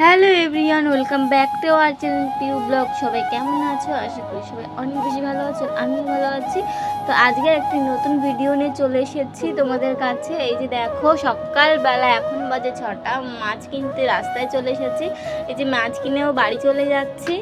Hello everyone, welcome back to our channel Piu blog. সবাই কেমন আছো? আশা করি সবাই অনেক বেশি ভালো আছো, আমিও ভালো আছি। তো আজকে একটি নতুন ভিডিও নিয়ে চলে এসেছি তোমাদের কাছে। এই যে দেখো, সকালবেলা এখন বাজে ছটা, মাছ কিনতে রাস্তায় চলে এসেছি। এই যে মাছ কিনেও বাড়ি চলে যাচ্ছি।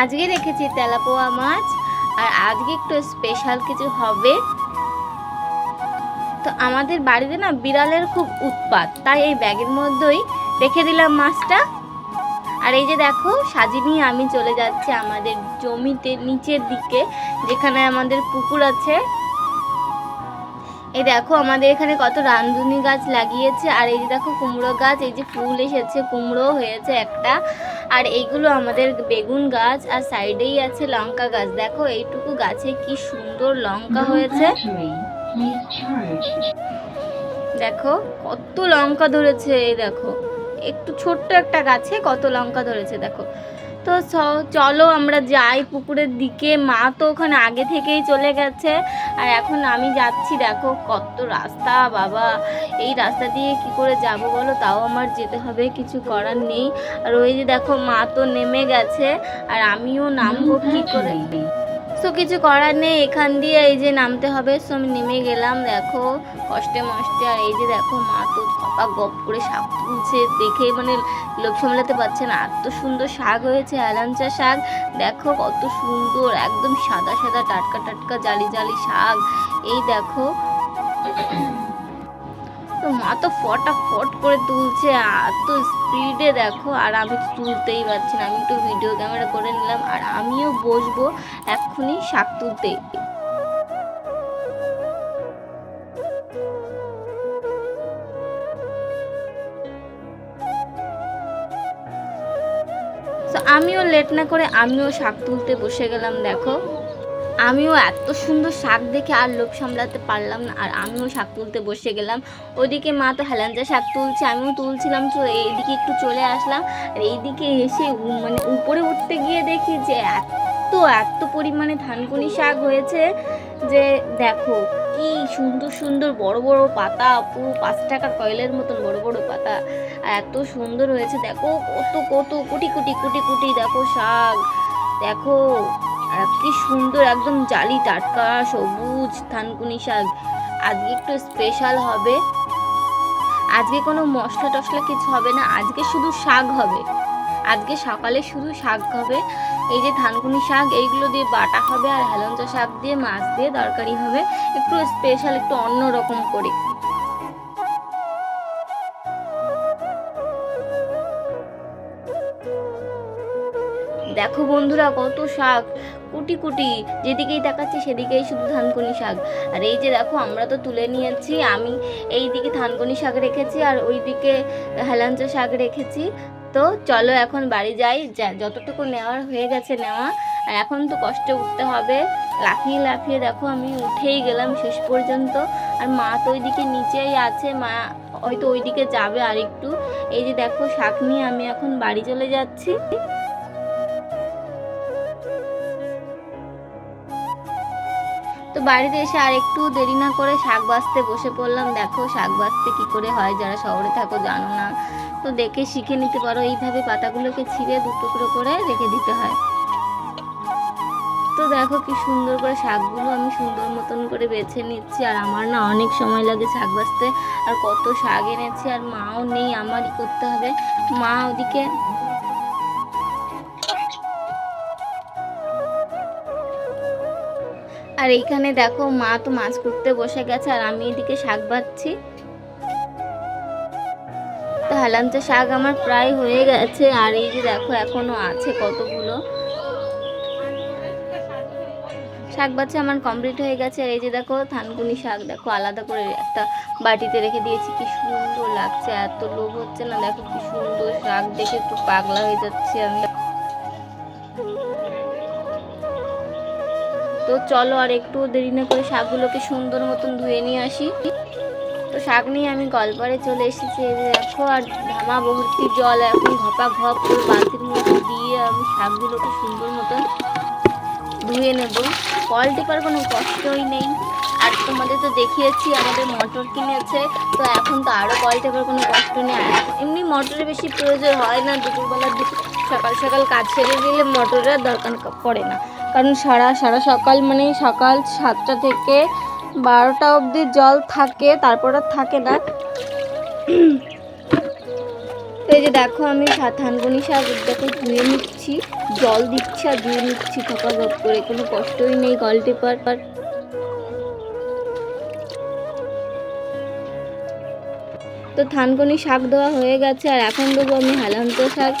আজকে রেখেছি তেলাপোয়া মাছ, আর আজকে একটু স্পেশাল কিছু হবে। তো আমাদের বাড়িতে না বিড়ালের খুব উৎপাত। তাই এই ব্যাগের মধ্যেই রেখে দিলাম মাছটা। আর এই যে দেখো সাজিনি আমি চলে যাচ্ছি আমাদের জমিতে নিচের দিকে যেখানে আমাদের পুকুর আছে। এই দেখো আমাদের এখানে কত রামধুনি গাছ লাগিয়েছে। আর এই যে দেখো কুমড়ো গাছ এই যে ফুল এসেছে কুমড়ো হয়েছে একটা। আর এইগুলো আমাদের বেগুন গাছ আর সাইডেই আছে লঙ্কা গাছ। দেখো এইটুকু গাছে কি সুন্দর লঙ্কা হয়েছে। দেখো কত লঙ্কা ধরেছে এই দেখো। একটু ছোট্ট একটা গাছে কত লঙ্কা ধরেছে দেখো। তো চলো আমরা যাই পুকুরের দিকে। মা তো ওখানে আগে থেকেই চলে গেছে। আর এখন আমি যাচ্ছি দেখো কত রাস্তা বাবা। এই রাস্তা দিয়ে কি করে যাব বলো? তাও আমার যেতে হবে কিছু করার নেই। আর ওই যে দেখো মা তো নেমে গেছে। আর আমিও নামবো কি করে? সো কিছু করার নেই, এখান দিয়ে এই যে নামতে হবে। সো আমি নেমে গেলাম, দেখো, কষ্টে মষ্টে। আর এই যে দেখো, মা তো কপা গপ করে শাক তুলছে, দেখে মানে লোভ সামলাতে পারছে না। এত সুন্দর শাক হয়েছে অ্যালাঞ্চা শাক। দেখো, কত সুন্দর, একদম সাদা সাদা টাটকা টাটকা জালি জালি শাক। এই দেখো তো মা তো ফটাফট করে তুলছে, এত স্পিডে দেখো, আর আমি তো তুলতেই পারছি না। আমি একটু ভিডিও ক্যামেরা করে নিলাম, আর আমিও বসবো এক্ষুনি শাক তুলতে। তো আমিও লেট না করে আমিও শাক তুলতে বসে গেলাম, দেখো। আমিও এত সুন্দর শাক দেখে আর লোভ সামলাতে পারলাম না, আর আমিও শাক তুলতে বসে গেলাম। ওদিকে মা তো হেলাঞ্জা শাক তুলছে, আমিও তুলছিলাম, তো এইদিকে একটু চলে আসলাম। আর এইদিকে এসে মানে উপরে উঠতে গিয়ে দেখি যে এত এত পরিমাণে ধানকুনি শাক হয়েছে যে দেখো, কি সুন্দর সুন্দর বড় বড় পাতা, পুরো পাঁচ টাকার কয়েলের মতন বড় বড় পাতা। এত সুন্দর হয়েছে, দেখো কত কত কুটি কুটি কুটি কুটি দেখো শাক। দেখো আর কি সুন্দর, একদম জালি, টাটকা, সবুজ, থানকুনি শাক। আজকে একটু স্পেশাল হবে। আজকে কোনো মশলা টশলা কিছু হবে না, আজকে শুধু শাক হবে। আজকে সকালে শুধু শাক হবে। এই যে ধানকুনি শাক, এইগুলো দিয়ে বাটা হবে আর হেলঞ্চা শাক দিয়ে, মাছ দিয়ে তরকারি হবে। একটু স্পেশাল একটু অন্য রকম করে। দেখো বন্ধুরা, কত শাক। কুটি কুটি যেদিকেই তাকাচ্ছি সেদিকেই শুধু ধানকুনি শাক। আর এই যে দেখো, আমরা তো তুলে নিয়েছি, আমি এই দিকে ধানকুনি শাক রেখেছি আর ওই দিকে হেলাঞ্চা শাক রেখেছি। তো চলো এখন বাড়ি যাই যতটুকু নেওয়ার হয়ে গেছে নেওয়া। আর এখন তো কষ্টে উঠতে হবে। লাফিয়ে লাফিয়ে দেখো, আমি উঠেই গেলাম শেষ পর্যন্ত। আর মা তো ওইদিকে নিচেই আছে, মা হয়তো ওইদিকে যাবে আর একটু এই যে দেখো, শাক নিয়ে আমি এখন বাড়ি চলে যাচ্ছি। তো বাড়িতে এসে আর একটু দেরি না করে শাক বাছতে বসে পড়লাম। দেখো শাক বাছতে কী করে হয়, যারা শহরে থাকো জানো না। তো দেখে শিখে নিতে পারো, এইভাবে পাতাগুলোকে ছিঁড়ে দু টুকরো করে রেখে দিতে হয়। তো দেখো কি সুন্দর করে শাকগুলো আমি সুন্দর মতন করে বেছে নিচ্ছি। আর আমার না অনেক সময় লাগে শাক বাছতে আর কত শাক এনেছি আর মাও নেই, আমারই করতে হবে। মা ওদিকে আর এইখানে দেখো মা তো মাছ করতে বসে গেছে, আর আমি এদিকে শাক বাচ্ছি তো হেলাঞ্চা শাক আমার প্রায় হয়ে গেছে, আর এই যে দেখো এখনও আছে কতগুলো। শাক বাচ্চা আমার কমপ্লিট হয়ে গেছে, আর এই যে দেখো থানকুনি শাক, দেখো আলাদা করে একটা বাটিতে রেখে দিয়েছি, কি সুন্দর লাগছে, এত লোভ হচ্ছে না, দেখো কি সুন্দর শাক দেখে একটু পাগলা হয়ে যাচ্ছি আমি। তো চলো আর একটু দেরি না করে শাকগুলোকে সুন্দর মতন ধুয়ে নিয়ে আসি। তো শাক নিয়ে আমি গলপারে চলে এসেছি দেখো, আর ধামা ভর্তি জল এখন ঘপা ঘপ করে বালতির মধ্যে দিয়ে আমি শাকগুলোকে সুন্দর মতন ধুয়ে নেব। কল টিপার কোনো কষ্টই নেই। আর তোমাদের তো দেখিয়েছি, আমাদের মোটর কিনেছে, তো এখন তো আরও কল টেপার কোনো কষ্ট নেই। এমনি মোটরের বেশি প্রয়োজন হয় না, দুপুরবেলা সকাল সকাল কাজ সেরে দিলে মোটরের দরকার পড়ে না। কারণ সারা সারা সকাল মানে সকাল সাতটা থেকে বারোটা অবধি জল থাকে, তারপর আর থাকে না। এই যে দেখো আমি থানকুনি শাক দেখো ধুয়ে নিচ্ছি, জল দিচ্ছি আর ধুয়ে নিচ্ছি থপা গপ করে, কোনো কষ্টই নেই কল টেপার আর তো থানকুনি শাক দেওয়া হয়ে গেছে, আর এখন দেবো আমি হেলান্ত শাক।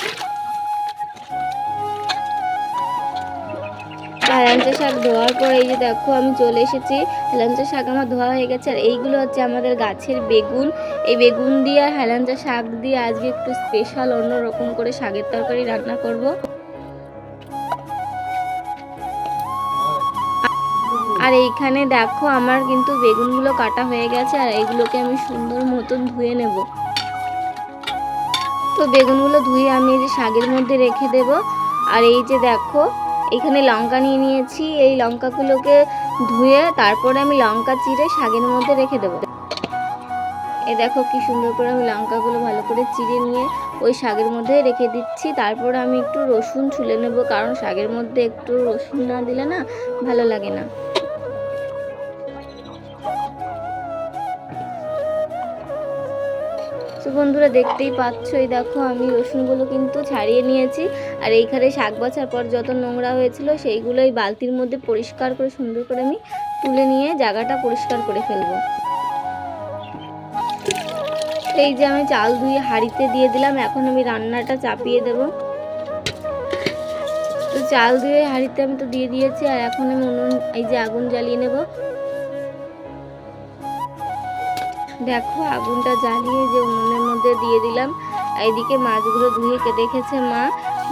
হেলাঞ্চা শাক ধোয়ার পর এই যে দেখো আমি চলে এসেছি। হেলাঞ্চা শাক আমার ধোয়া হয়ে গেছে আর এইগুলো হচ্ছে আমাদের গাছের বেগুন। এই বেগুন দিয়ে আর হেলাঞ্চা শাক দিয়ে আজকে একটু স্পেশাল অন্য রকম করে শাকের তরকারি রান্না করব। আর এইখানে দেখো আমার কিন্তু বেগুনগুলো কাটা হয়ে গেছে আর এইগুলোকে আমি সুন্দর মতন ধুয়ে নেব। তো বেগুনগুলো ধুয়ে আমি এই যে শাকের মধ্যে রেখে দেব। আর এই যে দেখো এখানে লঙ্কা নিয়ে নিয়েছি। এই লঙ্কাগুলোকে ধুয়ে তারপরে আমি লঙ্কা চিড়ে শাগের মধ্যে রেখে দেবো। এ দেখো কি সুন্দর করে আমি লঙ্কাগুলো ভালো করে চিড়ে নিয়ে ওই শাগের মধ্যে রেখে দিচ্ছি। তারপর আমি একটু রসুন ছুলে নেব, কারণ শাগের মধ্যে একটু রসুন না দিলে না ভালো লাগে না। তো বন্ধুরা দেখতেই পাচ্ছ এই দেখো আমি রসুনগুলো কিন্তু ছাড়িয়ে নিয়েছি। আর এইখানে শাক বাছার পর যত নোংরা হয়েছিল সেইগুলো এই বালতির মধ্যে পরিষ্কার করে, সুন্দর করে আমি তুলে নিয়ে জায়গাটা পরিষ্কার করে ফেলব। এই যে আমি চাল ধুয়ে হাঁড়িতে দিয়ে দিলাম, এখন আমি রান্নাটা চাপিয়ে দেব। তো চাল ধুয়ে হাঁড়িতে আমি তো দিয়ে দিয়েছি, আর এখন আমি উনুন, এই যে আগুন জ্বালিয়ে নেব। দেখো, আগুনটা জ্বালিয়ে যে উনুনের মধ্যে দিয়ে দিলাম, এইদিকে মাছগুলো ধুয়ে রেখেছে মা?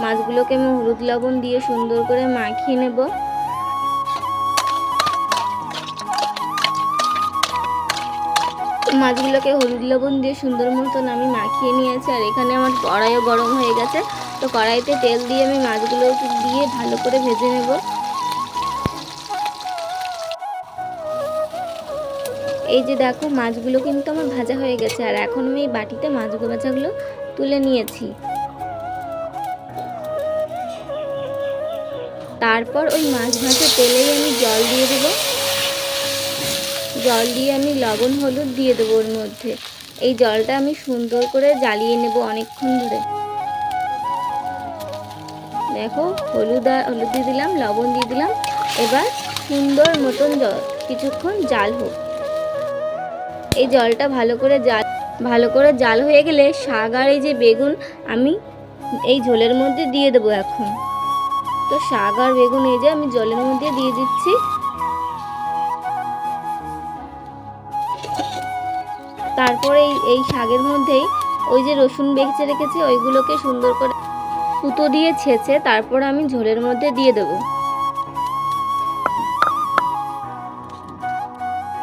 মাছগুলোকে আমি হলুদ লবণ দিয়ে সুন্দর করে মাখিয়ে নেব। মাছগুলোকে হলুদ লবণ দিয়ে সুন্দর মতন আমি মাখিয়ে নিয়েছি, আর এখানে আমার কড়াইও গরম হয়ে গেছে। তো কড়াইতে তেল দিয়ে আমি মাছগুলো দিয়ে ভালো করে ভেজে নেব। এই যে দেখো, মাছগুলো কিন্তু আমার ভাজা হয়ে গেছে, আর এখন আমি এই বাটিতে মাছগুলো ভাজাগুলো তুলে নিয়েছি। তারপর ওই মাছ ভাজা তেলেই আমি জল দিয়ে দেবো। জল দিয়ে আমি লবণ, হলুদ দিয়ে দেবো ওর মধ্যে। এই জলটা আমি সুন্দর করে জ্বালিয়ে নেব অনেকক্ষণ ধরে। দেখো, হলুদ হলুদ দিয়ে দিলাম, লবণ দিয়ে দিলাম। এবার সুন্দর মতন জল কিছুক্ষণ জাল হোক। এই জলটা ভালো করে জাল, ভালো করে জাল হয়ে গেলে শাক আর এই যে বেগুন আমি এই ঝোলের মধ্যে দিয়ে দেবো এখন। তো শাক আর বেগুন এই যে আমি জলের মধ্যে দিয়ে দিচ্ছি। তারপরে এই এই শাকের মধ্যেই ওই যে রসুন বেঁচে রেখেছি, ওইগুলোকে সুন্দর করে সুতো দিয়ে ছেঁচে তারপর আমি ঝোলের মধ্যে দিয়ে দেবো।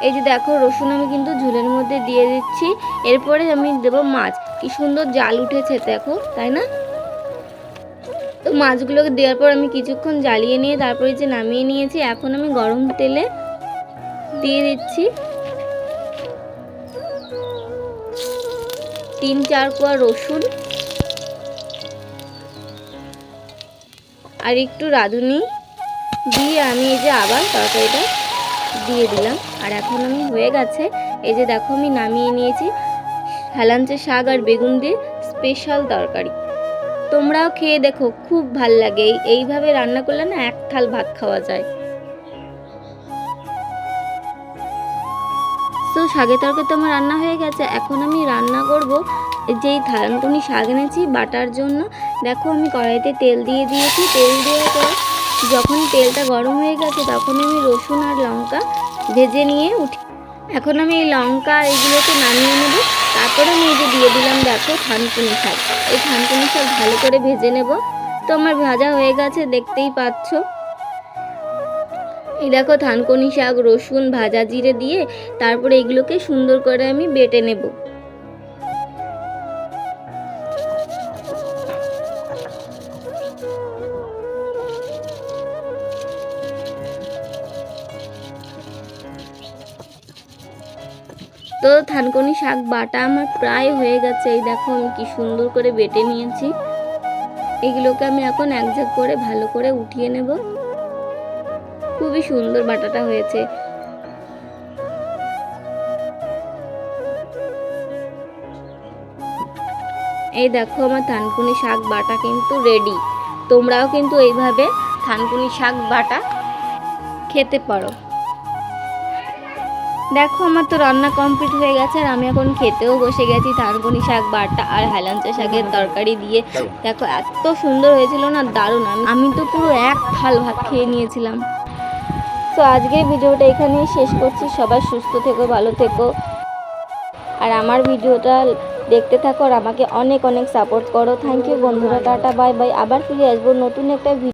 এই যে দেখো, রসুন আমি কিন্তু ঝোলের মধ্যে দিয়ে দিচ্ছি। এরপরে আমি দেবো মাছ। কি সুন্দর জাল উঠেছে, দেখো, তাই না? তো মাছগুলোকে দেওয়ার পর আমি কিছুক্ষণ জ্বালিয়ে নিয়ে তারপরে যে নামিয়ে নিয়েছি, এখন আমি গরম তেলে দিয়ে দিচ্ছি। তিন, চার কোয়া রসুন। আর একটু রাঁধুনি। দিয়ে আমি এই যে আবার তরকারিটা দিয়ে দিলাম। আর এখন আমি হয়ে গেছে। এই যে দেখো আমি নামিয়ে নিয়েছি হেলাঞ্চে শাক আর বেগুন দিয়ে স্পেশাল তরকারি। তোমরাও খেয়ে দেখো, খুব ভালো লাগে। এই এইভাবে রান্না করলে না এক থাল ভাত খাওয়া যায়। তো শাকের তরকারি তো আমার রান্না হয়ে গেছে। এখন আমি রান্না করব যেই থানকুনি শাক এনেছি বাটার জন্য। দেখো আমি কড়াইতে তেল দিয়ে দিয়েছি। তেল দেওয়ার পর যখন তেলটা গরম হয়ে গেছে তখন আমি রসুন আর লঙ্কা ভেজে নিয়ে উঠি। এখন আমি এই লঙ্কা আর এগুলোকে নামিয়ে নেব। তারপরে আমি এই যে দিয়ে দিলাম, দেখো, থানকুনি শাক। এই থানকুনি শাক ভালো করে ভেজে নেব। তো আমার ভাজা হয়ে গেছে, দেখতেই পাচ্ছ। এই দেখো, থানকুনি শাক, রসুন, ভাজা জিরে দিয়ে তারপরে এগুলোকে সুন্দর করে আমি বেটে নেব। তো থানকুনি শাক বাটা আমার প্রায় হয়ে গেছে। এই দেখো আমি কি সুন্দর করে বেটে নিয়েছি। এগুলোকে আমি এখন এক ঝাঁক করে ভালো করে উঠিয়ে নেব। খুবই সুন্দর বাটাটা হয়েছে। এই দেখো আমার থানকুনি শাক বাটা কিন্তু রেডি তোমরাও কিন্তু এইভাবে থানকুনি শাক বাটা খেতে পারো। দেখো আমার তো রান্না কমপ্লিট হয়ে গেছে আর আমি এখন খেতেও বসে গেছি। থানকুনি শাক বাটা আর হেলাঞ্চা শাকের তরকারি দিয়ে। দেখো এত সুন্দর হয়েছিল না দারুণ। আমি তো পুরো এক থাল ভাত খেয়ে নিয়েছিলাম। তো আজকের ভিডিওটা এখানেই শেষ করছি। সবাই সুস্থ থেকো ভালো থেকো। আর আমার ভিডিওটা দেখতে থাকো আর আমাকে অনেক অনেক সাপোর্ট করো। থ্যাংক ইউ বন্ধুরা। টাটা বাই বাই আবার ফিরে আসব নতুন একটা ভিডিও